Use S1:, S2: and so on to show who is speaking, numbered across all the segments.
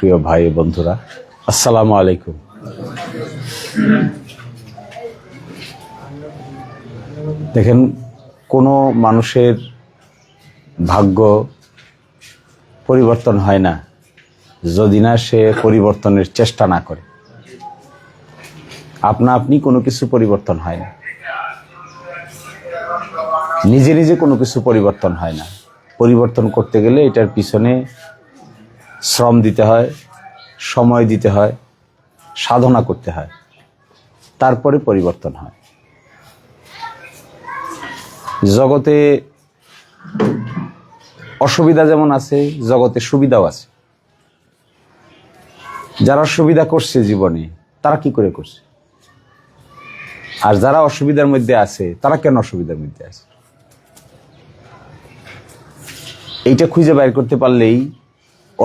S1: প্রিয় ভাই বন্ধুরা, আসসালামু আলাইকুম। দেখেন, কোনো মানুষের ভাগ্য পরিবর্তন হয় না যদি না সে পরিবর্তনের চেষ্টা না করে। আপনা আপনি কোনো কিছু পরিবর্তন হয় না। নিজে নিজে কোনো কিছু পরিবর্তন হয় না। পরিবর্তন করতে গেলে এটার পিছনে শ্রম দিতে হয়, সময় দিতে হয়, সাধনা করতে হয়, তারপরে পরিবর্তন হয়। জগতে অসুবিধা যেমন আছে, জগতে সুবিধাও আছে। যারা সুবিধা করছে জীবনে, তারা কি করে করছে? আর যারা অসুবিধার মধ্যে আছে, তারা কেন অসুবিধার মধ্যে আছে? এইটা খুঁজে বাইর করতে পারলেই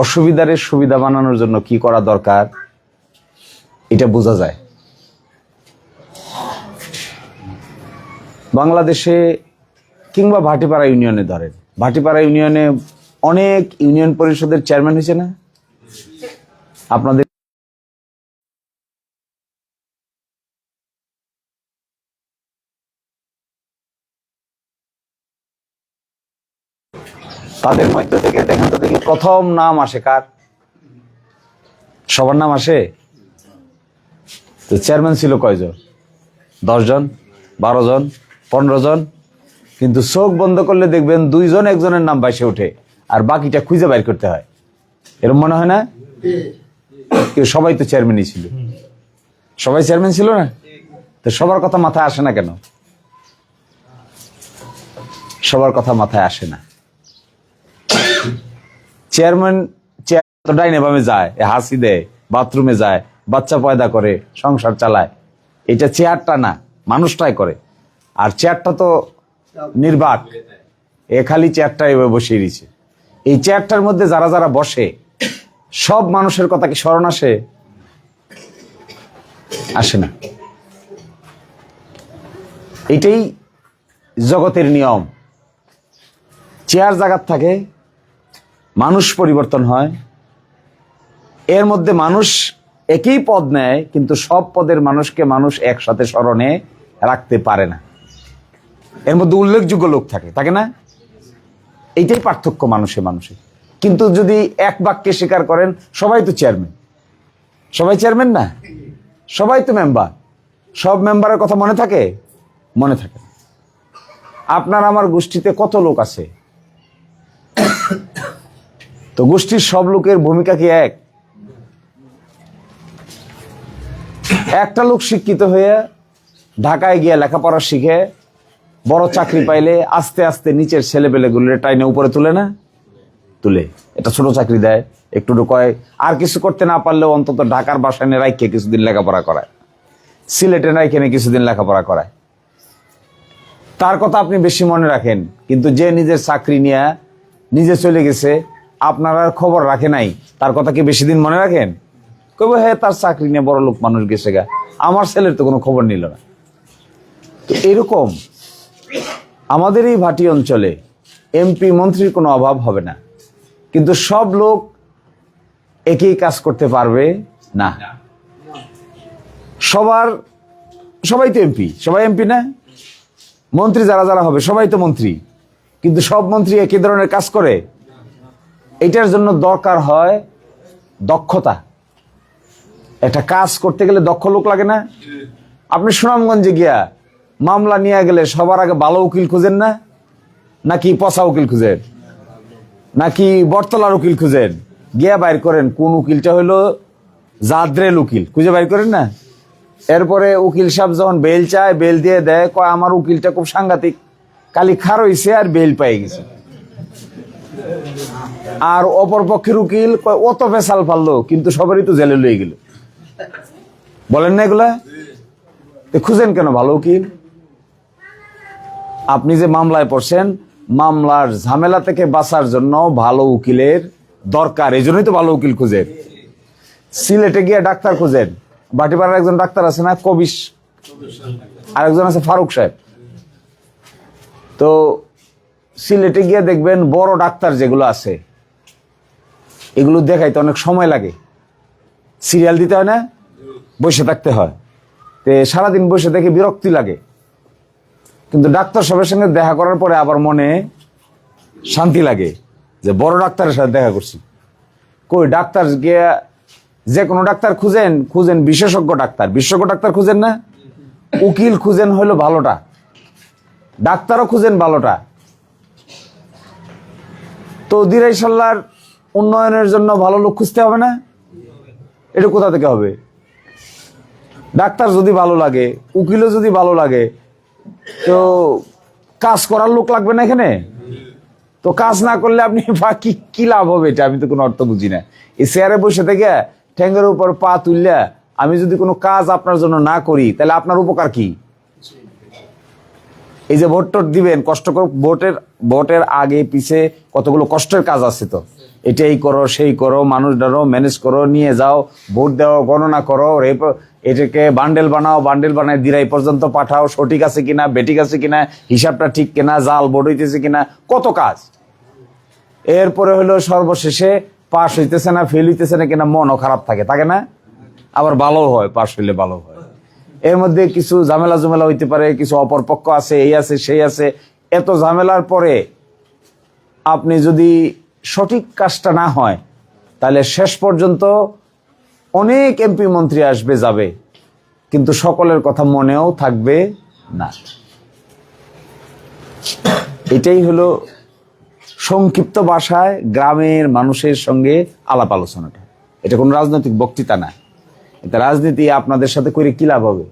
S1: অসুবিধার সুবিধা বানানোর জন্য কি করা দরকার, এটা বোঝা যায়। বাংলাদেশে কিংবা ভাটিপাড়া ইউনিয়নে ধরেন, ভাটিপাড়া ইউনিয়নে অনেক ইউনিয়ন পরিষদের চেয়ারম্যান হয়েছে না? আপনাদের তাদের মধ্য প্রথম নাম আসে কার? সবার নাম আসে? তো চেয়ারম্যান ছিল কয়জন? দশজন বারো জন, পনেরো জন। কিন্তু চোখ বন্ধ করলে দেখবেন দুইজন, একজনের নাম বাইসে ওঠে। আর বাকিটা খুঁজে বাইর করতে হয়। এরকম মনে হয় না? কেউ সবাই তো চেয়ারম্যানই ছিল। সবাই চেয়ারম্যান ছিল না? তো সবার কথা মাথায় আসে না কেন? সবার কথা মাথায় আসে না। চেয়ারম্যান, চেয়ার তো ডাইনে বামে যায় হাসি দেয়, বাথরুমে যায়, বাচ্চা পয়দা করে, সংসার চালায়। এটা চেয়ারটা না, মানুষটাই করে। আর চেয়ারটা তো নির্বাক, এ খালি চেয়ারটা এভাবে বসিয়ে দিছে এই চেয়ারটার মধ্যে যারা যারা বসে, সব মানুষের কথা কি স্মরণ আসে? আসে না। এটাই জগতের নিয়ম। চেয়ার জায়গার থাকে মানুষ পরিবর্তন হয়। এর মধ্যে মানুষ একই পদ নেয়, কিন্তু সব পদের মানুষকে মানুষ একসাথে স্মরণে রাখতে পারে না। এর মধ্যে উল্লেখযোগ্য লোক থাকে থাকে না? এইটাই পার্থক্য মানুষে মানুষে। কিন্তু যদি এক বাক্যে স্বীকার করেন, সবাই তো চেয়ারম্যান সবাই চেয়ারম্যান না? সবাই তো মেম্বার সব মেম্বারের কথা মনে থাকে? মনে থাকে আপনার আমার গোষ্ঠীতে কত লোক আছে? তো গোষ্ঠীর সব লোকের ভূমিকা কি এক? একটা লোক শিক্ষিত হয়ে ঢাকায় গিয়ে লেখাপড়া শিখে, বড় চাকরি পাইলে আস্তে আস্তে নিচের ছেলেপেলেগুলো টাইনে উপরে তুলে না? তুলে। এটা ছোট চাকরি দেয়। একটু কয়, আর কিছু করতে না পারলেও অন্তত ঢাকার বাসায় রাইখে কিছুদিন লেখাপড়া করায়। সিলেটে রাইখে কিছুদিন লেখাপড়া করায়। তার কথা আপনি বেশি মনে রাখেন, কিন্তু যে নিজের চাকরি নিয়ে নিজে চলে গেছে আপনার খবর রাখে নাই। তার কথা কি বেশি দিন মনে রাখেন? কবে হ্যাঁ তার চাকরি নিয়ে বড় লোক মানুষ গেছে গা। আমার ছেলের তো কোনো খবর নিল না। তো এরকম আমাদের এই ভাটি অঞ্চলে এমপি, মন্ত্রীর কোনো অভাব হবে না। কিন্তু সব লোক একই কাজ করতে পারবে না। সবার, সবাই তো এমপি, সবাই এমপি না? মন্ত্রী যারা যারা হবে, সবাই তো মন্ত্রী। কিন্তু সব মন্ত্রী একই ধরনের কাজ করে। এটার জন্য দরকার হয় দক্ষতা। একটা কাজ করতে গেলে দক্ষ লোক লাগে না? আপনি সুনামগঞ্জে গিয়া মামলা নিয়ে গেলে সবার আগে ভালো উকিল খুঁজেন না? নাকি পচা উকিল খুঁজেন? নাকি বটতলার উকিল খুঁজেন? গিয়া বাইর করেন, কোন উকিলটা হলো জাদ্রেল উকিল। খুঁজে বাইর করেন না? এরপরে উকিল সাহেব যখন বেল চায়, বেল দিয়ে দেয়, কয়, আমার উকিলটা খুব সাংঘাতিক। কালি খার হইছে আর বেল পেয়ে গেছে। আর অপর পক্ষের উকিল অত ফেসাল ফাললো কিন্তু সবারই তো জেলে লয়ে গেল। বলেন না এগুলা? খুঁজেন কেন ভালো উকিল? আপনি যে মামলায় পড়ছেন, মামলার ঝামেলা থেকে বাঁচার জন্য ভালো উকিলের দরকার। এই জন্যই তো ভালো উকিল খুঁজেন। সিলেটে গিয়ে ডাক্তার খুঁজেন। বাটিপাড়ার একজন ডাক্তার আছে না, কবিশ? আরেকজন আছে ফারুক সাহেব। তো সিলেটে গিয়ে দেখবেন বড় ডাক্তার যেগুলো আছে, এগুলো দেখাইতে অনেক সময় লাগে। সিরিয়াল দিতে হয় না, বসে থাকতে হয়। তে সারাদিন বসে দেখে বিরক্তি লাগে। কিন্তু ডাক্তার সবার সঙ্গে দেখা করার পরে আবার মনে শান্তি লাগে, যে বড় ডাক্তারের সাথে দেখা করছি। কই, ডাক্তার গিয়ে যে কোনো ডাক্তার খুঁজেন খুঁজেন বিশেষজ্ঞ ডাক্তার। বিশেষজ্ঞ ডাক্তার খুঁজেন না, উকিল খুঁজেন হলো ভালোটা। ডাক্তারও খুঁজেন ভালোটা। তো দিরাই সাল্লার উন্নয়নের জন্য ভালো লোক খুঁজতে হবে না? এটা কোথা থেকে হবে? ডাক্তার যদি ভালো লাগে, উকিলও যদি ভালো লাগে, তো কাজ করার লোক লাগবে না এখানে? তো কাজ না করলে আপনি বাকি কি লাভ হবে এটা? আমি তো কোনো অর্থ বুঝি না। এই চেয়ারে বসে থেকে ঠ্যাঙ্গের উপর পা তুললে আমি যদি কোনো কাজ আপনার জন্য না করি, তাহলে আপনার উপকার কি? এই যে ভোট টোট দিবেন, কষ্ট ভোটের ভোটের আগে পিছে কতগুলো কষ্টের কাজ আছে তো? এটাই করো, সেই করো, মানুষ ধরো ম্যানেজ করো, নিয়ে যাও, ভোট দাও গণনা করো এটাকে বান্ডেল বানাও বান্ডেল বানায় দিরাই পর্যন্ত পাঠাও, সঠিক আছে কিনা বেটিক আছে কিনা, হিসাবটা ঠিক কিনা, জাল ভোট হইতেছে কিনা, কত কাজ? এরপরে হলো সর্বশেষে পাশ হইতেছে না ফেল হইতেছে না কিনা, মনও খারাপ থাকে থাকে না? আবার ভালো হয়, পাশ হইলে ভালো হয়। এর মধ্যে কিছু ঝামেলা ঝামেলা হইতে পারে, কিছু অপরপক্ষ আছে, এই আছে, সেই আছে। এত ঝামেলার পরে আপনি যদি সঠিক কাজটা না হয়, তাহলে শেষ পর্যন্ত অনেক এমপি মন্ত্রী আসবে, যাবে। কিন্তু সকলের কথা মনেও থাকবে না। এটাই হলো সংক্ষিপ্ত ভাষায় গ্রামের মানুষের সঙ্গে আলাপ আলোচনাটা। এটা কোনো রাজনৈতিক বক্তৃতা না। এটা রাজনীতি, আপনাদের সাথে করে কি লাভ হবে?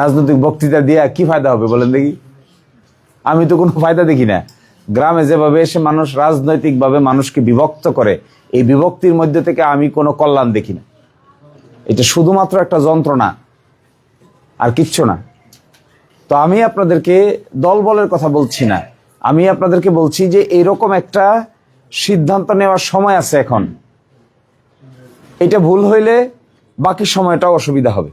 S1: রাজনৈতিক বক্তৃতা দিয়ে কি ফায়দা হবে বলেন দেখি। আমি তো কোনো ফায়দা দেখি না। গ্রামে যেভাবে এসে মানুষ রাজনৈতিকভাবে মানুষকে বিভক্ত করে, এই বিভক্তির মধ্যে থেকে আমি কোনো কল্যাণ দেখি না। এটা শুধুমাত্র একটা যন্ত্রণা, আর কিচ্ছু না। তো আমি আপনাদেরকে দলবলের কথা বলছি না। আমি আপনাদেরকে বলছি যে এরকম একটা সিদ্ধান্ত নেওয়ার সময় আছে এখন। এটা ভুল হইলে বাকি সময়টা অসুবিধা হবে।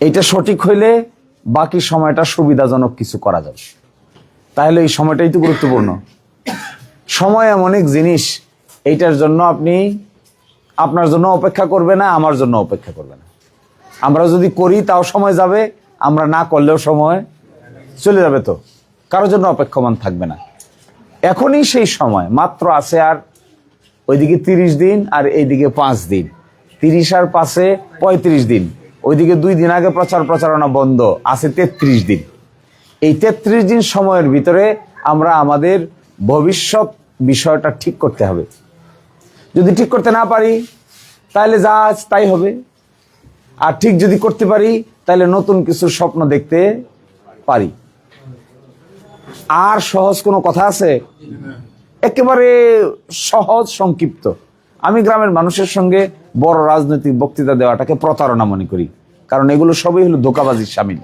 S1: এটা সঠিক হইলে বাকি সময়টা সুবিধাজনক কিছু করা যাবে। তাহলে এই সময়টাই তো গুরুত্বপূর্ণ। সময় এমন এক জিনিস, এইটার জন্য আপনি আপনার জন্য অপেক্ষা করবে না, আমার জন্য অপেক্ষা করবে না। আমরা যদি করি তাও সময় যাবে, আমরা না করলেও সময় চলে যাবে তো। কারোর জন্য অপেক্ষমান থাকবে না। এখনই সেই সময়, মাত্র আছে আর ওইদিকে তিরিশ দিন আর এইদিকে পাঁচ দিন। তিরিশ আর পাঁচে পঁয়ত্রিশ দিন। ওইদিকে দুই দিন আগে প্রচার প্রচারণা বন্ধ, আছে তেত্রিশ দিন। এই তেত্রিশ দিন সময়ের ভিতরে আমরা আমাদের ভবিষ্যৎ বিষয়টা ঠিক করতে হবে। যদি ঠিক করতে না পারি তাহলে যা আজ তাই হবে। আর ঠিক যদি করতে পারি তাহলে নতুন কিছু স্বপ্ন দেখতে পারি। আর সহজ কোনো কথা আছে? একেবারে সহজ, সংক্ষিপ্ত। আমি গ্রামের মানুষের সঙ্গে বড় রাজনৈতিক বক্তৃতা দেওয়াটাকে প্রতারণা মনে করি। কারণ এগুলো সবই হলো ধোকাবাজির সামিল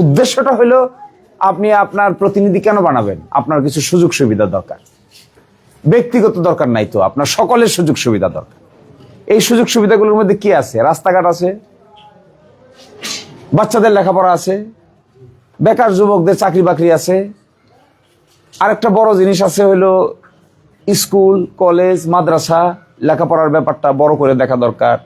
S1: উদ্দেশ্যটা হলো, আপনি আপনার প্রতিনিধি কেন বানাবেন? আপনার কিছু সুযোগ সুবিধা দরকার। ব্যক্তিগত দরকার নাই তো, আপনার সকলের সুযোগ সুবিধা দরকার। এই সুযোগ সুবিধাগুলোর মধ্যে কি আছে? রাস্তাঘাট আছে, বাচ্চাদের লেখাপড়া আছে, বেকার যুবকদের চাকরি বাকরি আছে আরেকটা বড় জিনিস আছে হলো স্কুল, কলেজ, মাদ্রাসা, লেখাপড়ার ব্যাপারটা বড় করে দেখা দরকার।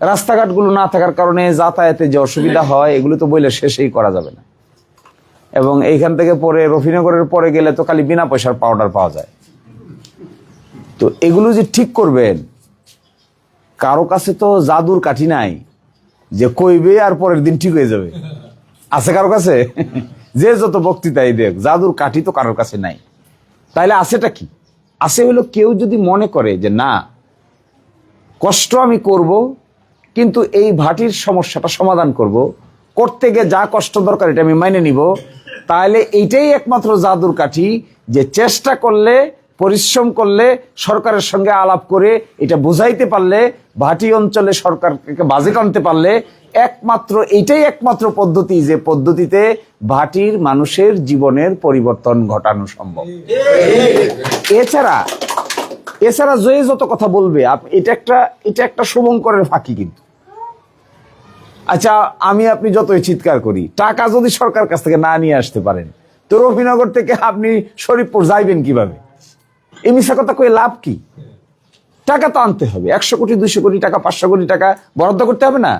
S1: রাস্তাঘাটগুলো না থাকার কারণে যাতায়াতে যে অসুবিধা হয়, এগুলো তো বইলে শেষেই করা যাবে না। এবং এইখান থেকে পরে রফিনগরের পরে গেলে তো খালি বিনা পয়সার পাউডার পাওয়া যায়। তো এগুলো যে ঠিক করবেন, কারও কাছে তো জাদুর কাঠি নাই যে কইবে আর পরের দিন ঠিক হয়ে যাবে। আছে কারও কাছে? যে যত বক্তৃতাই দেখ জাদুর কাঠি তো কারোর কাছে নাই। তাইলে আছেটা কি? আছে হলো কেউ যদি মনে করে যে, না, কষ্ট আমি করব, কিন্তু এই ভাটির সমস্যাটা সমাধান করব, করতে গিয়ে যা কষ্ট দরকার এটা আমি মাইনে নিব তাহলে এইটাই একমাত্র জাদুর কাঠি যে চেষ্টা করলে, পরিশ্রম করলে, সরকারের সঙ্গে আলাপ করে এটা বুঝাইতে পারলে, ভাটি অঞ্চলে সরকারকে বাজেট আনতে পারলে একমাত্র এটাই একমাত্র পদ্ধতি যে পদ্ধতিতে ভাটির মানুষের জীবনের পরিবর্তন ঘটানো সম্ভব। এছাড়া এছাড়া যে যত কথা বলবে এটা একটা এটা একটা শুভঙ্করের ফাঁকি কিন্তু। আচ্ছা আমি, আপনি যতই চিৎকার করি, টাকা যদি সরকার কাছ থেকে না নিয়ে আসতে পারেন, তো রফিনগর থেকে আপনি শরীফপুর যাইবেন কীভাবে? এই মিশা কথা কয়ে লাভ কি? টাকা তো আনতে হবে, একশো কোটি, দুইশো কোটি টাকা, পাঁচশো কোটি টাকা বরাদ্দ করতে হবে না?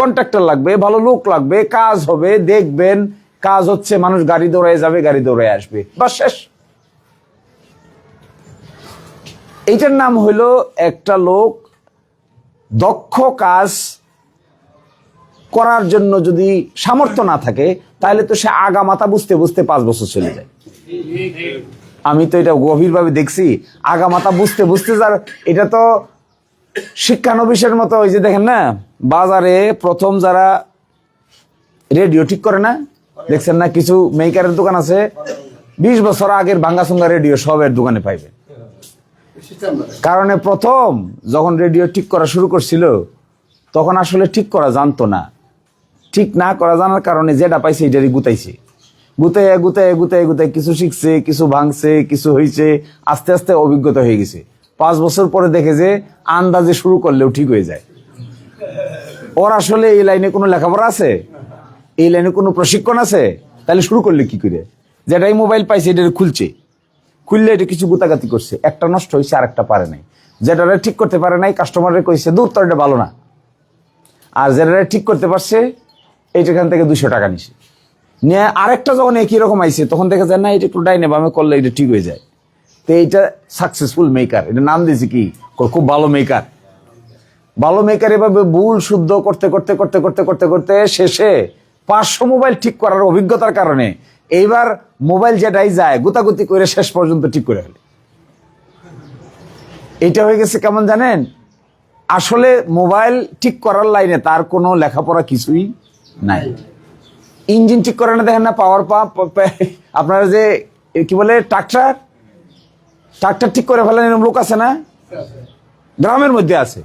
S1: কন্ট্রাক্টর লাগবে, ভালো লোক লাগবে, কাজ হবে, দেখবেন, কাজ হচ্ছে, মানুষ গাড়ি দৌড়ায় যাবে, গাড়ি দৌড়ায় আসবে। বা শেষ। এইটার নাম হইল একটা লোক দক্ষ কাজ করার জন্য যদি সামর্থ্য না থাকে, তাহলে তো সে আগা মাথা বুঝতে বুঝতে পাঁচ বছর চলে যায়। আমি তো এটা গভীরভাবে দেখছি, আগা মাথা বুঝতে বুঝতে যার এটা তো শিক্ষানবিশের মতো ওই যে দেখেন না? বাজারে প্রথম যারা রেডিও ঠিক করে না, দেখছেন না, কিছু মেকারের দোকান আছে, বিশ বছর আগের ভাঙ্গাসুঙ্গা রেডিও সবের দোকানে পাইবে। কারণে প্রথম যখন রেডিও ঠিক করা শুরু করছিল, তখন আসলে ঠিক করা জানতো না। ঠিক না করা জানার কারণে যেটা পাইছে এটারই গুতাইছে। গুতাই গুতাই গুতাই গুতাই কিছু শিখছে, কিছু ভাঙছে, কিছু হয়েছে আস্তে আস্তে অভিজ্ঞতা হয়ে গেছে। পাঁচ বছর পরে দেখে যে আন্দাজে শুরু করলেও ঠিক হয়ে যায়। ওর আসলে এই লাইনে কোনো লেখাপড়া আছে? এই লাইনে কোনো প্রশিক্ষণ আছে? তাহলে শুরু করলে কি করে? যেটাই মোবাইল পাইছে এটা খুলছে। খুললে এটা কিছু গুতাগাতি করছে। একটা নষ্ট হয়েছে আর একটা পারে নাই। যেটা ঠিক করতে পারে নাই কাস্টমারের কইছে, দূর তো এটা ভালো না। আর যেটা ঠিক করতে পারছে, এইটাখান থেকে দুশো টাকা নিছে। নিয়ে আরেকটা যখন একই রকম আইছে, তখন দেখা যায়, না, এটা একটু ডাইনে বামে করলে এটা ঠিক হয়ে যায়। তো এইটা সাকসেসফুল মেকার এটা নাম দিয়েছে কি? খুব ভালো মেকার ভালো মেকার এভাবে ভুল শুদ্ধ করতে করতে করতে করতে করতে করতে শেষে পাঁচশো মোবাইল ঠিক করার অভিজ্ঞতার কারণে এইবার মোবাইল যেটাই যায়, গুতাগুতি করে শেষ পর্যন্ত ঠিক করে ফেলে। এটা হয়ে গেছে কেমন জানেন? আসলে মোবাইল ঠিক করার লাইনে তার কোনো লেখাপড়া কিছুই নাই। ইঞ্জিন ঠিক করে না দেখেন না পাওয়ার পাম্প আপনারা যে কি বলে ট্রাক্টর ট্রাক্টর ঠিক করে ফেলেন, এরকম লোক আছে না? গ্রামের মধ্যে আছে।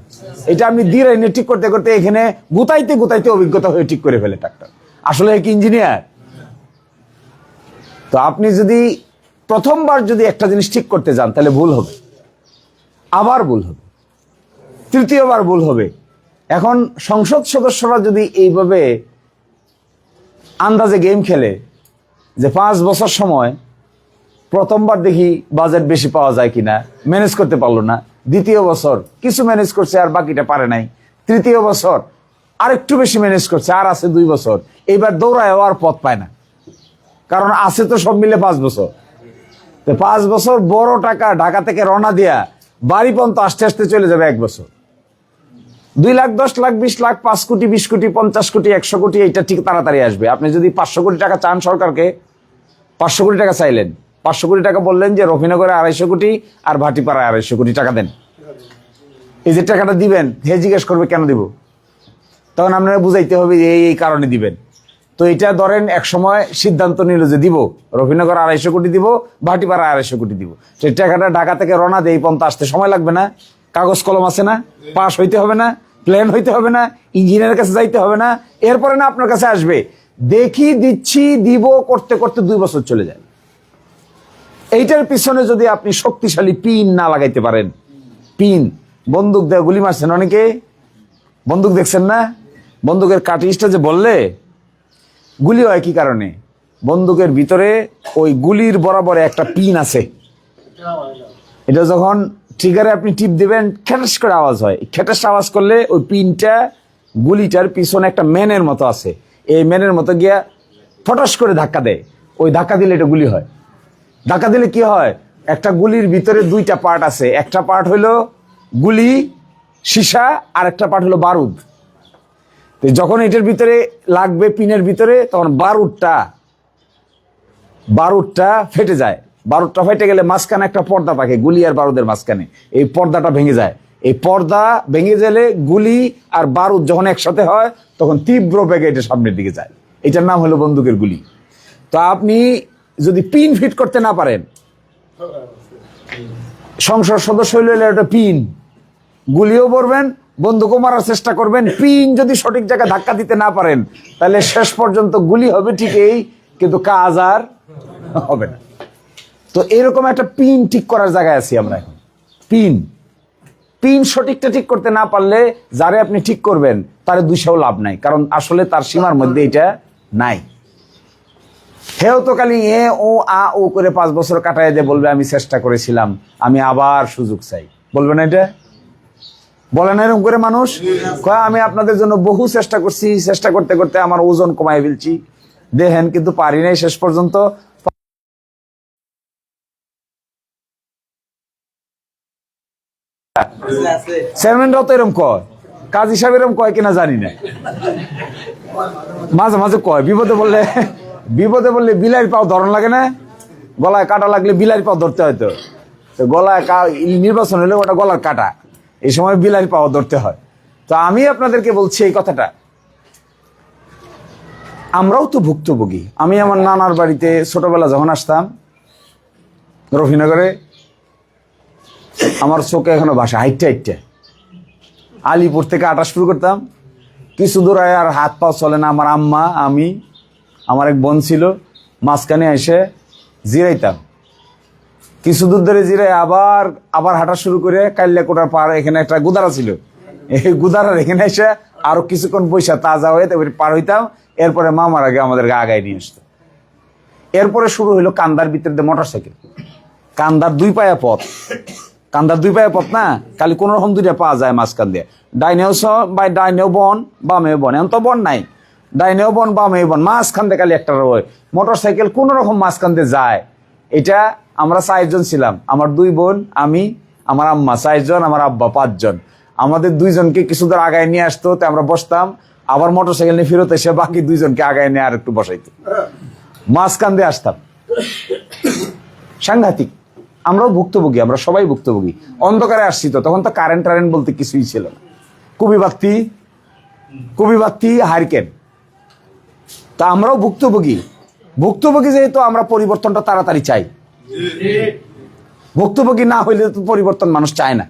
S1: এটা আপনি দিয়ে এনে ঠিক করতে করতে এখানে গুতাইতে গুতাইতে অভিজ্ঞতা হয়ে ঠিক করে ফেলে ট্রাক্টর আসলে কি ইঞ্জিনিয়ার তো আপনি যদি প্রথমবার যদি একটা জিনিস ঠিক করতে যান, তাহলে ভুল হবে। আবার ভুল হবে। তৃতীয়বার ভুল হবে। এখন সংসদ সদস্যরা যদি এইভাবে আন্দাজে গেম খেলে, যে পাঁচ বছর সময়, প্রথমবার দেখি বাজেট বেশি পাওয়া যায় কিনা ম্যানেজ করতে পারল না দ্বিতীয় বছর কিছু ম্যানেজ করছে আর বাকিটা পারে নাই। তৃতীয় বছর আর একটু বেশি ম্যানেজ করছে, আর আছে দুই বছর। এইবার দৌড়ায় আর পথ পায় না। কারণ আছে তো সব মিলে পাঁচ বছর। তো পাঁচ বছর বড় টাকা ঢাকা থেকে রওনা দিয়া বাড়ি পর্যন্ত আস্তে আস্তে চলে যাবে এক বছর। দুই লাখ, দশ লাখ, বিশ লাখ, পাঁচ কোটি, বিশ কোটি, পঞ্চাশ কোটি, একশো কোটি, এইটা ঠিক তাড়াতাড়ি আসবে। আপনি যদি পাঁচশো কোটি টাকা চান সরকারকে, পাঁচশো কোটি টাকা চাইলেন। পাঁচশো কোটি টাকা বললেন যে রফিনগরে আড়াইশো কোটি আর ভাটিপাড়ায় আড়াইশো কোটি টাকা দেন। এই যে টাকাটা দিবেন, হে জিজ্ঞেস করবে কেন দিব? তখন আপনারা বুঝাইতে হবে যে এই এই কারণে দিবেন। তো এটা ধরেন এক সময় সিদ্ধান্ত নিল যে দিব, রফিনগর আড়াইশো কোটি দিব, ভাটিপাড়া আড়াইশো কোটি দিব। সেই টাকাটা ঢাকা থেকে রওনা দিয়ে এই পন্থা আসতে সময় লাগবে না। কাগজ কলম আছে না, পাস হইতে হবে না প্ল্যান হইতে হবে না, ইঞ্জিনিয়ারের কাছে যাইতে হবে না, এরপরে না আপনার কাছে আসবে। দেখি, দিচ্ছি, দিব, করতে করতে দুই বছর চলে যায়। এইটার পিছনে যদি আপনি শক্তিশালী পিন না লাগাইতে পারেন, পিন, বন্দুক দেওয়া গুলি মারছেন অনেকে, বন্দুক দেখছেন না? বন্দুকের কাটিসটা যে বললে, গুলি হয় কি কারণে? বন্দুকের ভিতরে ওই গুলির বরাবর একটা পিন আছে। এটা যখন ট্রিগারে আপনি টিপ দিবেন, খেটাস করে আওয়াজ হয়। খেটাস আওয়াজ করলে ওই পিনটা গুলিটার পিছনে একটা ম্যানের মতো আছে। এই ম্যানের মতো গিয়া ফটাস করে ধাক্কা দেয়। ওই ধাক্কা দিলে এটা গুলি হয়। ধাক্কা দিলে কি হয়? একটা গুলির ভিতরে দুইটা পার্ট আছে। একটা পার্ট হলো গুলি, সীসা, আর একটা পার্ট হলো বারুদ। তো যখন এটার ভিতরে লাগবে পিনের ভিতরে, তখন বারুদটা বারুদটা ফেটে যায়। বারুদটা ফেটে গেলে মাঝখানে একটা পর্দা থাকে, গুলি আর বারুদের মাঝখানে। এই পর্দাটা ভেঙে যায়। এই পর্দা ভেঙে গেলে গুলি আর বারুদ যখন একসাথে হয়, তখন তীব্র বেগে এটা সামনের দিকে যায়। এটার নাম হলো বন্দুকের গুলি। তো আপনি যদি পিন ফিট করতে না পারেন, সংসদ সদস্য হইলে একটা পিন। গুলিও পড়বেন বন্দুকও মারার চেষ্টা করবেন। পিন যদি সঠিক জায়গায় ধাক্কা দিতে না পারেন, তাহলে শেষ পর্যন্ত গুলি হবে ঠিকই কিন্তু কাজ আর হবে না। তো এরকম একটা পিন ঠিক করার জায়গায় আছি আমরা এখন। পিন। পিন সঠিকটা ঠিক করতে না পারলে যারে আপনি ঠিক করবেন, তার দুইশাও লাভ নাই, কারণ আসলে তার সীমার মধ্যে এটা নাই। হেও তো খালি এ, ও, আ, ও করে পাঁচ বছর কাটায় দিয়ে বলবে, আমি চেষ্টা করেছিলাম। আমি আবার সুযোগ চাই। বলবে না এটা? বলে না এরকম করে মানুষ? আমি আপনাদের জন্য বহু চেষ্টা করছি, চেষ্টা করতে করতে আমার ওজন কমাই ফেলছি। দেখেন, কিন্তু পারি নাই শেষ পর্যন্ত। চেয়ারম্যানরাও তো এরকম কয়। কাজী সাহেব এরকম কয় কিনা জানি না। মাঝে মাঝে কয়, বিপদে বললে বিপদে বললে বিলাইয়ের পাও ধরন লাগে না? গলায় কাটা লাগলে বিলাইয়ের পাও ধরতে হয়তো তো। গলায় নির্বাচন হলে ওটা গলার কাটা। এই সময় বিলাইয়ের পাও ধরতে হয়। তো আমি আপনাদেরকে বলছি এই কথাটা। আমরাও তো ভুক্তভোগী। আমি আমার নানার বাড়িতে ছোটবেলা যখন আসতাম, রফিনগরে, আমার চোখে এখনও ভাষা হাইটটা হাইটটা। আলিপুর থেকে আটা শুরু করতাম। কিছু দূর আর হাত পা চলে না আমার আম্মা, আমি। আমার এক বোন ছিল, মাঝখানে এসে জিরাইতাম। কিছু দূর ধরে জিরাই আবার আবার হাঁটা শুরু করে কাল্লা কোটার পার এখানে একটা গুদারা ছিল। এই গুদারার এখানে এসে আরও কিছুক্ষণ পয়সা তাজা হয়ে তারপরে পার হইতাম, এরপরে মামার আগে আমাদেরকে আগায় নিয়ে আসতো। এরপরে শুরু হইল কান্দার ভিতর মোটর সাইকেল কান্দার দুই পায়া পথ। কান্দার দুই পায়া পথ না, খালি কোন রকম দুইটা পাওয়া যায় মাঝখান দিয়ে। ডাইনেও স- বা ডাইনেও বন, বামেও বন এমন তো বন নাই। ডাইনেও বন, বামেও বন, মাঝখান দিয়ে খালি একটা রয়। মোটর সাইকেল কোন রকম মাঝখান দিয়ে যায়। এটা আমরা চারজন ছিলাম। আমার দুই বোন, আমি, আমার আম্মা চারজন, আমার আব্বা পাঁচজন। আমাদের দুইজনকে কিছু দূর আগায় নিয়ে আসতো, তো আমরা বসতাম। আবার মোটর সাইকেল নিয়ে ফেরত এসে বাকি দুইজনকে আগায় নিয়ে আর একটু বসাইতো। মাঝখান দিয়ে আসতাম। সাংঘাতিক। আমরাও ভুক্তভোগী, আমরা সবাই ভুক্তভোগী। অন্ধকারে আসছি তো, তখন তো কারেন্ট টারেন্ট বলতে কিছুই ছিল না। কুবি বাত্তি কুবি বাত্তি হারিকেন তা আমরাও ভুক্তভোগী। ভুক্তভোগী যেহেতু আমরা পরিবর্তনটা তাড়াতাড়ি চাই। ভুক্তভোগী না হইলে তো পরিবর্তন মানুষ চায় না।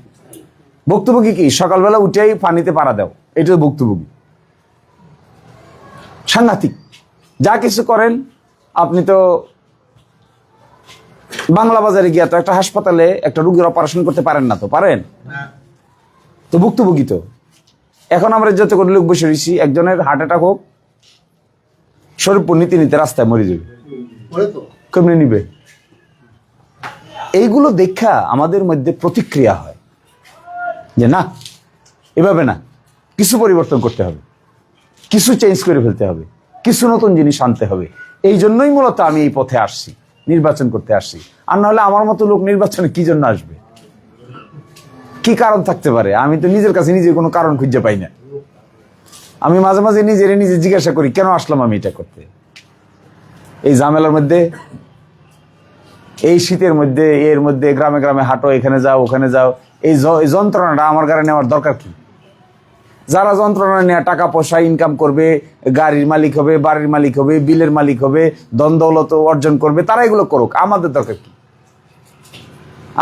S1: ভুক্তভোগী কি? সকালবেলা উঠেই পানিতে পাড়া দাও। এটা তো ভুক্তভোগী। সাংঘাতিক। যা কিছু করেন আপনি তো বাংলা বাজারে গিয়া তো একটা হাসপাতালে একটা রুগীর অপারেশন করতে পারেন না তো পারেন? তো ভুক্তভোগী তো। এখন আমরা যত করে লোক বসে রয়েছি একজনের হার্ট অ্যাটাক হোক শরীরপুর নীতি নিতে রাস্তায় মরে যাবে। কেমনি নিবে? এইগুলো দেখা আমাদের মধ্যে প্রতিক্রিয়া হয়। যে না, এভাবে না, কিছু পরিবর্তন করতে হবে। কিছু চেঞ্জ করে ফেলতে হবে। কিছু নতুন জিনিস আনতে হবে। এই জন্যই মূলত আমি এই পথে আসছি, নির্বাচন করতে আসছি। আর নাহলে আমার মতো লোক নির্বাচনে কি জন্য আসবে? কি কারণ থাকতে পারে? আমি তো নিজের কাছে নিজে কোনো কারণ খুঁজে পাই না। আমি মাঝে মাঝে নিজের নিজে জিজ্ঞাসা করি, কেন আসলাম আমি এটা করতে? এই ঝামেলার মধ্যে, এই শীতের মধ্যে, এর মধ্যে, গ্রামে গ্রামে হাঁটো, এখানে যাও, ওখানে যাও, এই যন্ত্রণাটা আমার গাড়ি নেওয়ার দরকার কি? যারা যন্ত্রণা নেওয়া টাকা পয়সা ইনকাম করবে, গাড়ির মালিক হবে, বাড়ির মালিক হবে, বিলের মালিক হবে দন দৌলত অর্জন করবে, তারা এগুলো করুক, আমাদের দরকার কি?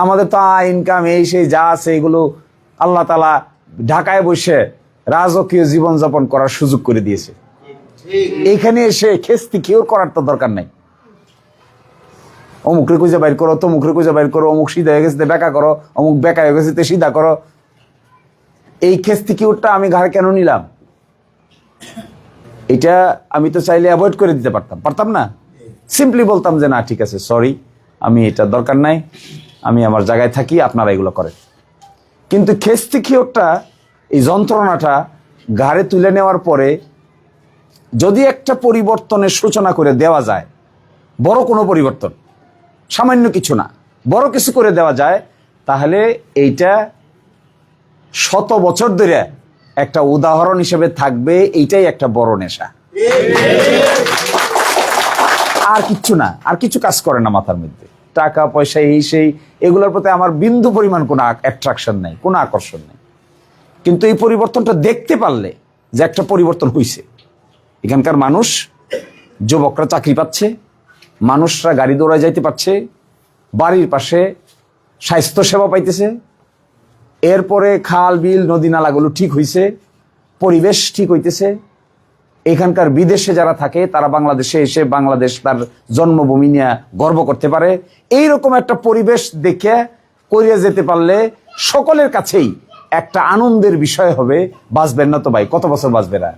S1: আমাদের তো ইনকাম এই, সেই, যা আছে, এগুলো আল্লাহ তালা ঢাকায় বসে রাজকীয় জীবনযাপন করার সুযোগ করে দিয়েছে। এইখানে এসে খেস্তি কেউ করার তো দরকার নাই। অমুক রে খুঁজে বাইর করো তমুক রে খুঁজে বাইর করো, অমুক সিধা হয়ে গেছে বেকা করো, অমুক বেকা হয়ে গেছে সিধা করো। এই খেস্তি কিউরটা আমি ঘাড় কেন নিলাম? এটা আমি তো চাইলে অ্যাভয়েড করে দিতে পারতাম। পারতাম না? সিম্পলি বলতাম যে না, ঠিক আছে সরি আমি এটা দরকার নাই, আমি আমার জায়গায় থাকি, আপনারা এগুলো করেন। কিন্তু খেস্তি কিওরটা এই যন্ত্রণাটা ঘাড়ে তুলে নেওয়ার পরে যদি একটা পরিবর্তনের সূচনা করে দেওয়া যায়, বড় কোনো পরিবর্তন, সামান্য কিছু না, বড় কিছু করে দেওয়া যায়, তাহলে এইটা শত বছর ধরে একটা উদাহরণ হিসেবে থাকবে, এইটাই একটা বড় নেশা। আর কিচ্ছু না, আর কিছু কাজ করে না মাথার মধ্যে। টাকা, পয়সা, এই, সেই, এগুলোর প্রতি আমার বিন্দু পরিমাণ কোনো অ্যাট্রাকশন নেই, কোনো আকর্ষণ নেই। কিন্তু এই পরিবর্তনটা দেখতে পারলে যে একটা পরিবর্তন হয়েছে এখানকার মানুষ যুবকরা চাকরি পাচ্ছে, মানুষরা গাড়ি দৌড়ায় যাইতে পারছে, বাড়ির পাশে স্বাস্থ্য সেবা পাইতেছে, এরপরে খাল, বিল, নদী, নালাগুলো ঠিক হইছে, পরিবেশ ঠিক হইতেছে। এখানকার বিদেশে যারা থাকে, তারা বাংলাদেশে এসে বাংলাদেশ তার জন্মভূমি নিয়ে গর্ব করতে পারে। এই রকম একটা পরিবেশ দেখে করিয়া যেতে পারলে সকলের কাছেই একটা আনন্দের বিষয় হবে, বাঁচবেন না তো ভাই, কত বছর বাঁচবে না?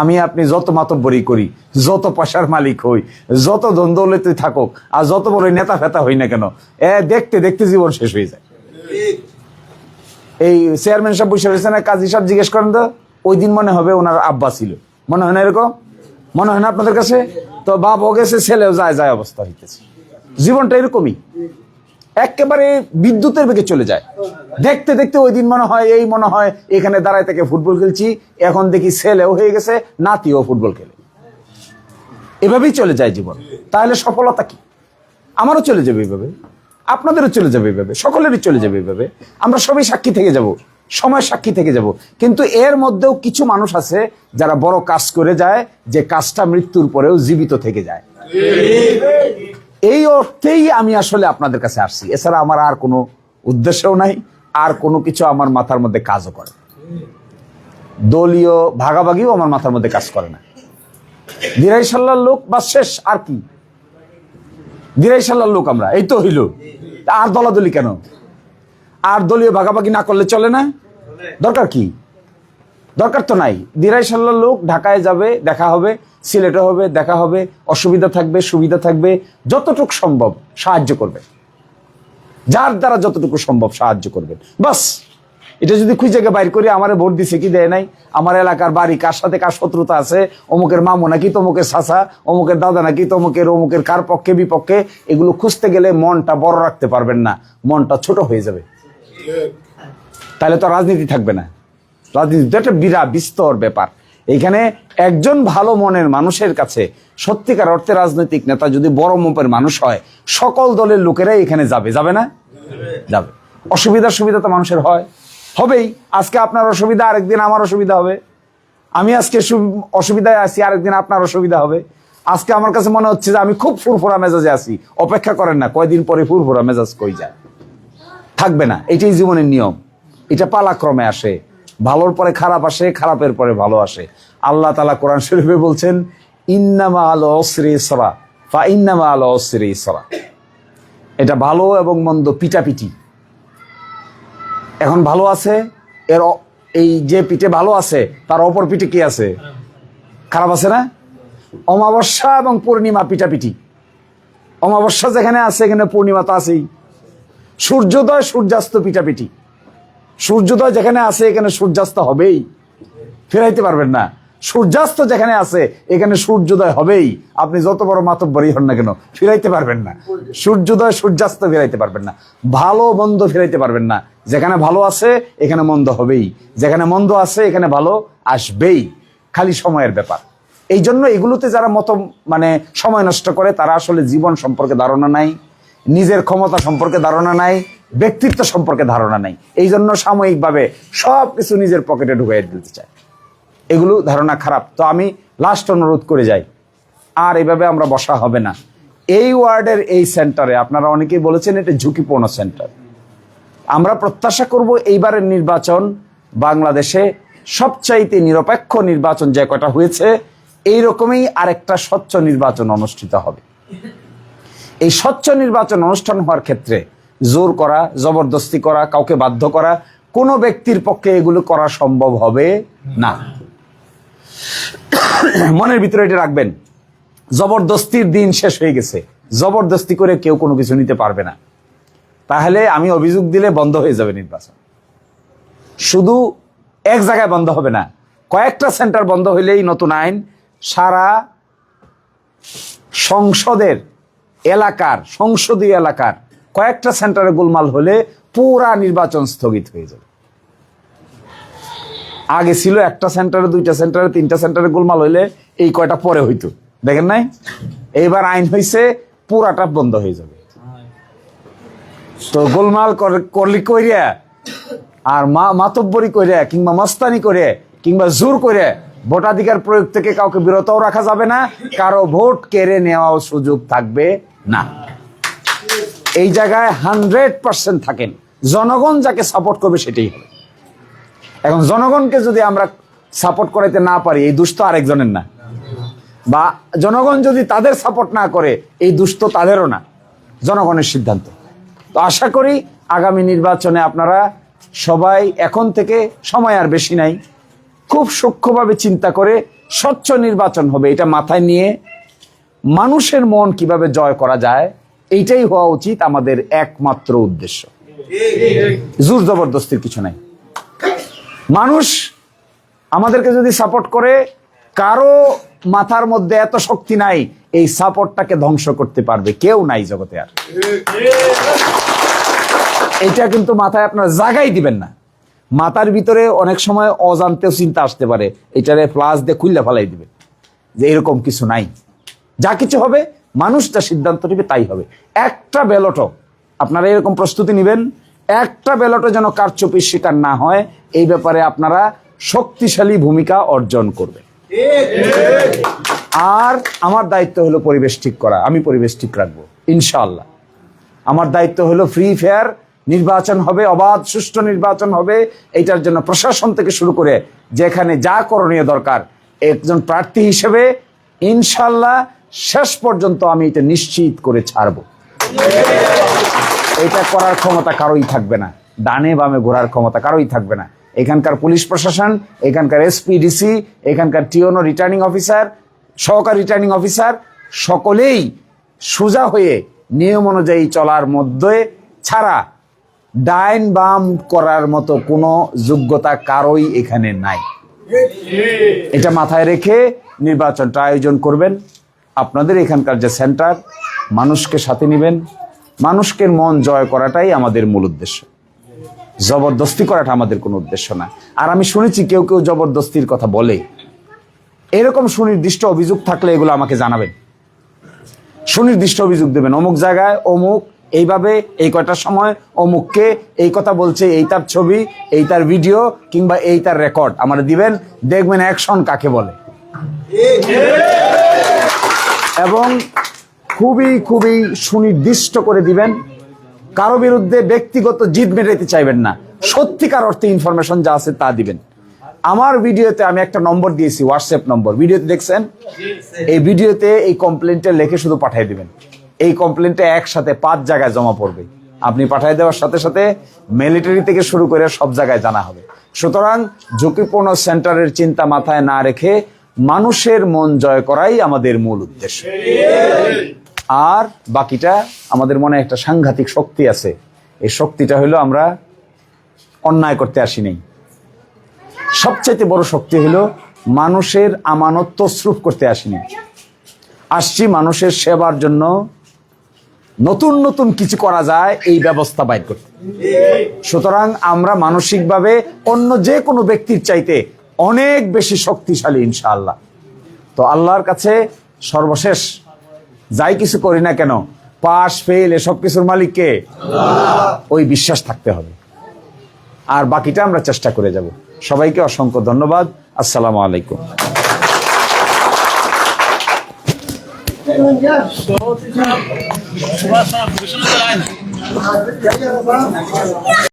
S1: আমি আপনি যত মাতব্বরি করি, যত পয়সার মালিক হই, যত দ্বন্দ্বলতে থাকুক, আর যত বড় নেতা ফেতা হই না কেন, এ দেখতে দেখতে জীবন শেষ হয়ে যায়। এই চেয়ারম্যান সাহেব বসে রয়েছে না কাজী সাহেব জিজ্ঞেস করেন তো, ওই দিন মনে হবে ওনার আব্বা ছিল। মনে হয় না এরকম? মনে হয় না আপনাদের কাছে? তো বাপও গেছে, ছেলেও যায় যায় অবস্থা হইতেছে। জীবনটা এরকমই। একেবারে বিদ্যুতের বেগে চলে যায়। দেখতে দেখতে ওই দিন মনে হয়, এই মনে হয়, এখানে দাঁড়ায় থেকে ফুটবল খেলছি, এখন দেখি ছেলেও হয়ে গেছে, নাতিও ফুটবল খেলে। এভাবেই চলে যায় জীবন। তাহলে সফলতা কি? আমারও চলে যাবে এইভাবে আপনাদেরও চলে যাবে এইভাবে সকলেরই চলে যাবে এইভাবে আমরা সবাই সাক্ষী থেকে যাব, সময় সাক্ষী থেকে যাব। কিন্তু এর মধ্যেও কিছু মানুষ আছে যারা বড় কাজ করে যায়, যে কাজটা মৃত্যুর পরেও জীবিত থেকে যায়। এই অর্থেই আমি আসলে আপনাদের কাছে আসছি। এছাড়া আমার আর কোনো উদ্দেশ্যও নাই, আর কোনো কিছু আমার মাথার মধ্যে কাজও করে দলীয় ভাগাভাগিও আমার মাথার মধ্যে কাজ করে না। দিরাই সাল্লার লোক বা শেষ, আর কি? দিরাই সাল্লার লোক আমরা, এই তো হইল। আর দলাদলি কেন? আর দলীয় ভাগাভাগি না করলে চলে না? দরকার কি? দরকার তো নাই। দিরাই সাল্লার লোক ঢাকায় যাবে, দেখা হবে, সিলেটে হবে, দেখা হবে, অসুবিধা থাকবে, সুবিধা থাকবে, যতটুকু সম্ভব সাহায্য করবে যার দ্বারা যতটুকু সম্ভব সাহায্য করবেন। বাস, এটা যদি খুঁজে বাইর করে, আমারে ভোট দিছে কি দেয় নাই? আমার এলাকার বাড়ি কার সাথে কার শত্রুতা আছে? অমুকের মামু নাকি তমুকের চাচা, অমুকের দাদা নাকি তমুকের, অমুকের কার পক্ষে, বিপক্ষে? এগুলো খুঁজতে গেলে মনটা বড় রাখতে পারবেন না, মনটা ছোট হয়ে যাবে। তাহলে তো রাজনীতি থাকবে না। রাজনীতি একটা বিরাট বিস্তর ব্যাপার। এইখানে একজন ভালো মনের মানুষের কাছে সত্যিকার অর্থে রাজনৈতিক নেতা যদি বড় মাপের মানুষ হয়, সকল দলের লোকেরাই এখানে যাবে যাবে না? যাবে। অসুবিধা সুবিধা তো মানুষের হয়। হবেই। আজকে আপনার অসুবিধা, আরেকদিন আমার অসুবিধা হবে। আমি আজকে অসুবিধায় আছি, আরেকদিন আপনার অসুবিধা হবে। আজকে আমার কাছে মনে হচ্ছে যে আমি খুব ফুরফুরা মেজাজে আছি। অপেক্ষা করেন না, কয়দিন পরে ফুরফুরা মেজাজ কই যায়? থাকবে না। এটাই জীবনের নিয়ম। এটা পালাক্রমে আসে। ভালোর পরে খারাপ আসে, খারাপের পরে ভালো আসে। আল্লাহ তালা কোরআন শরীফে বলছেন, ইন্নামা আল অশ্রী সরা ফা ইন্নামা আল অশ্রী সরা এটা ভালো এবং মন্দ পিটাপিটি। এখন ভালো আছে, এর এই যে পিঠে ভালো আছে, তার অপর পিঠে কি আছে? খারাপ আছে না? অমাবস্যা এবং পূর্ণিমা পিটাপিটি অমাবস্যা যেখানে আছে, এখানে পূর্ণিমা তো আছেই। সূর্যোদয় সূর্যাস্ত পিটাপিটি সূর্যোদয় যেখানে আছে, এখানে সূর্যাস্ত হবেই। ফেরাইতে পারবেন না। সূর্যাস্ত যেখানে আছে, এখানে সূর্যোদয় হবেই। আপনি যত বড় মাতব্বরই হন না কেন, ফিরাইতে পারবেন না। সূর্যোদয়, সূর্যাস্ত ফিরাইতে পারবেন না। ভালো, মন্দ ফিরাইতে পারবেন না। যেখানে ভালো আছে, এখানে মন্দ হবেই। যেখানে মন্দ আছে, এখানে ভালো আসবেই। খালি সময়ের ব্যাপার। এই জন্য এগুলোতে যারা মত মানে সময় নষ্ট করে, তারা আসলে জীবন সম্পর্কে ধারণা নাই। নিজের ক্ষমতা সম্পর্কে ধারণা নাই। ব্যক্তিত্ব সম্পর্কে ধারণা নাই। এই জন্য সাময়িকভাবে সব কিছু নিজের পকেটে ঢুকাই দিতে চায়। এগুলো ধারণা খারাপ। তো আমি লাস্ট অনুরোধ করে যাই। আর এভাবে আমরা বসা হবে না। এই ওয়ার্ডের এই সেন্টারে, আপনারা অনেকেই বলেছেন এটা ঝুঁকিপূর্ণ সেন্টার। আমরা প্রত্যাশা করব এইবারের নির্বাচন বাংলাদেশে সবচাইতে নিরপেক্ষ নির্বাচন যে কটা হয়েছে এই রকমই আরেকটা স্বচ্ছ নির্বাচন অনুষ্ঠিত হবে। এই স্বচ্ছ নির্বাচন অনুষ্ঠান হওয়ার ক্ষেত্রে জোর করা, জবরদস্তি করা, কাউকে বাধ্য করা, কোনো ব্যক্তির পক্ষে এগুলো করা সম্ভব হবে না। মনের ভিতরে এটা রাখবেন, জবরদস্তির দিন শেষ হয়ে গেছে, জবরদস্তি করে কেউ কোনো কিছু নিতে পারবে না। তাহলে আমি অভিযোগ দিলে বন্ধ হয়ে যাবে নির্বাচন। শুধু এক জায়গায় বন্ধ হবে না, কয়েকটা সেন্টার বন্ধ হইলেই নতুন আইন সারা সংসদের এলাকার, সংসদীয় এলাকার কয়েকটা সেন্টারে গোলমাল হলে পুরা নির্বাচন স্থগিত হয়ে যাবে। আগে ছিল একটা সেন্টারে, দুইটা সেন্টারে, তিনটা সেন্টারে গোলমাল হইলে এই কয়টা পরে হইতো? দেখেন নাই? এইবার আইন হইছে পুরাটা বন্ধ হয়ে যাবে। তো গোলমাল কর- করলি কইরা, আর মা, মাতব্বরি করে কিংবা মস্তানি করে কিংবা জোর করে ভোটাধিকার প্রয়োগ থেকে কাউকে বিরতও রাখা যাবে না, কারও ভোট কেড়ে নেওয়াও সুযোগ থাকবে না। এই জায়গায় হান্ড্রেড পার্সেন্ট থাকেন। জনগণ যাকে সাপোর্ট করবে সেটাই হবে। এখন জনগণকে যদি আমরা সাপোর্ট করাইতে না পারি, এই দুষ্ট আরেকজনের না। বা জনগণ যদি তাদের সাপোর্ট না করে, এই দুষ্ট তাদেরও না। জনগণের সিদ্ধান্ত। তো আশা করি আগামী নির্বাচনে আপনারা সবাই এখন থেকে সময় আর বেশি নাই। খুব সূক্ষ্মভাবে চিন্তা করে স্বচ্ছ নির্বাচন হবে, এটা মাথায় নিয়ে মানুষের মন কীভাবে জয় করা যায় এইটাই হওয়া উচিত আমাদের একমাত্র উদ্দেশ্য। জোর জবরদস্তির কিছু নাই। মানুষ আমাদেরকে যদি সাপোর্ট করে, কারও মাথার মধ্যে এত শক্তি নাই, এই সাপোর্টটাকে ধ্বংস করতে পারবে। কেউ নাই জগতে আর। এটা কিন্তু মাথায় আপনারা জাগাই দিবেন না। মাথার ভিতরে অনেক সময় অজান্তেও চিন্তা আসতে পারে। এটারে প্লাস দিয়ে খুললে ফেলাই দিবে। যে এরকম কিছু নাই। যা কিছু হবে মানুষ যা সিদ্ধান্ত নেবে, তাই হবে। একটা ব্যালটও, আপনারা এরকম প্রস্তুতি নেবেন, একটা ব্যালটও যেন কারচুপির শিকার না হয়, এই ব্যাপারে আপনারা শক্তিশালী ভূমিকা অর্জন করবেন। আর আমার দায়িত্ব হলো পরিবেশ ঠিক করা, আমি পরিবেশ ঠিক রাখব ইনশাল্লাহ আমার দায়িত্ব হলো ফ্রি ফেয়ার নির্বাচন হবে, অবাধ, সুষ্ঠু নির্বাচন হবে, এইটার জন্য প্রশাসন থেকে শুরু করে যেখানে যা করণীয় দরকার, একজন প্রার্থী হিসেবে ইনশাল্লাহ শেষ পর্যন্ত আমি এটা নিশ্চিত করে ছাড়বো। এটা করার ক্ষমতা কারোই থাকবে না। ডানে বামে ঘোরার ক্ষমতা কারোই থাকবে না। এখানকার পুলিশ প্রশাসন, এখানকার এসপি ডিসি এখানকার টিওনো রিটার্নিং অফিসার, সহকারী রিটার্নিং অফিসার, সকলেই সোজা হয়ে নিয়ম অনুযায়ী চলার মধ্যে ছাড়া ডাইন বাম করার মতো কোনো যোগ্যতা কারোই এখানে নাই। এটা মাথায় রেখে নির্বাচনটা আয়োজন করবেন। আপনাদের এখানকার যে সেন্টার মানুষকে সাথে নেবেন মানুষকে মন জয় করাটাই আমাদের মূল উদ্দেশ্য জবরদস্তি করাটা আমাদের কোনো উদ্দেশ্য না আর আমি শুনেছি কেউ কেউ জবরদস্তির কথা বলে এরকম সুনির্দিষ্ট অভিযোগ থাকলে এগুলো আমাকে জানাবেন সুনির্দিষ্ট অভিযোগ দেবেন অমুক জায়গায় অমুক এইভাবে এই কয়টার সময় অমুককে এই কথা বলছে এই তার ছবি এই তার ভিডিও কিংবা এই তার রেকর্ড আমার দিবেন দেখবেন অ্যাকশন কাকে বলে এবং খুবই খুবই সুনির্দিষ্ট করে দিবেন। কারও বিরুদ্ধে ব্যক্তিগত জিদ মেটাইতে চাইবেন না। সত্যিকার অর্থে ইনফরমেশন যা আছে তা দিবেন। আমার ভিডিওতে আমি একটা নম্বর দিয়েছি হোয়াটসঅ্যাপ নম্বর। ভিডিওতে দেখছেন? এই ভিডিওতে এই কমপ্লেনটা লিখে শুধু পাঠিয়ে দিবেন। এই কমপ্লেনটা একসাথে পাঁচ জায়গায় জমা পড়বে। আপনি পাঠিয়ে দেওয়ার সাথে সাথে মিলিটারি থেকে শুরু করে সব জায়গায় জানা হবে। সুতরাং ঝুঁকিপূর্ণ সেন্টারের চিন্তা মাথায় না রেখে মানুষের মন জয় করাই আমাদের মূল উদ্দেশ্য। আর বাকিটা আমাদের মনে একটা সাংঘাতিক শক্তি আছে। এই শক্তিটা হলো আমরা অন্যায় করতে আসিনি সবচাইতে বড় শক্তি হলো মানুষের আমানত তসরুপ করতে আসিনি আসছি মানুষের সেবার জন্য নতুন নতুন কিছু করা যায়, এই ব্যবস্থা বাইর করতে। সুতরাং আমরা মানসিকভাবে অন্য যে কোনো ব্যক্তির চাইতে অনেক বেশি শক্তিশালী ইনশাআল্লাহ। তো আল্লাহর কাছে সর্বশেষ যাই কিছু করি না কেন পাশ ফেল এসব কিছুর মালিককে ওই বিশ্বাস থাকতে হবে। আর বাকিটা আমরা চেষ্টা করে যাব। সবাইকে অসংখ্য ধন্যবাদ। আসসালামু আলাইকুম।
S2: সুভাষ